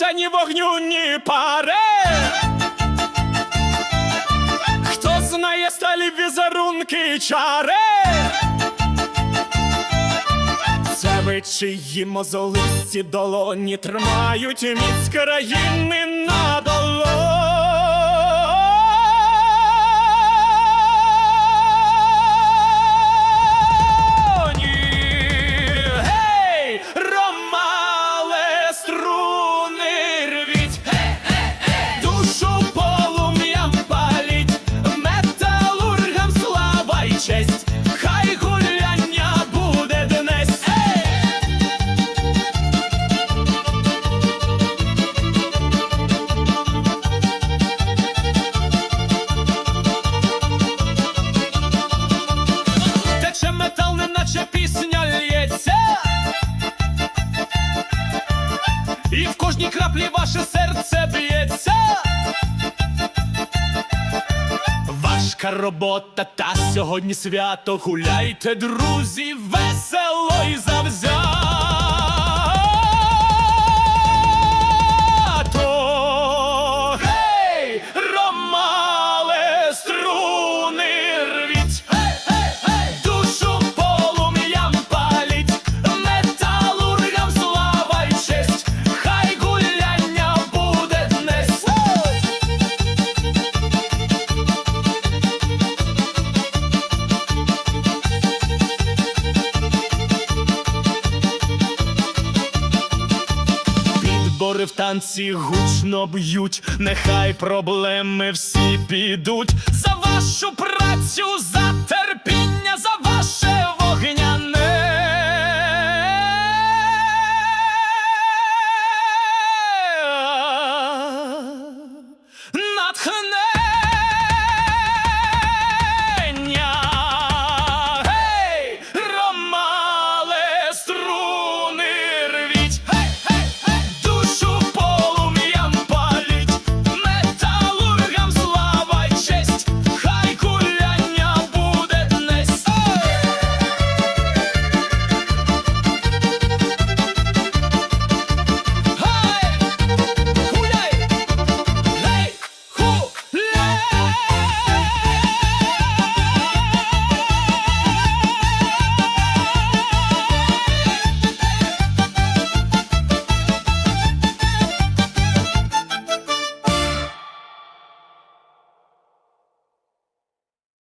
бояться ні вогню, ні паре, Хто знає сталі візерунки чаре, Це ви чиї мозолисті долоні тримають міць країни. Важка робота, та сьогодні свято. Гуляйте, друзі, весело і завзято. Підбори в танці гучно б'ють, нехай проблеми всі підуть. За вашу працю, за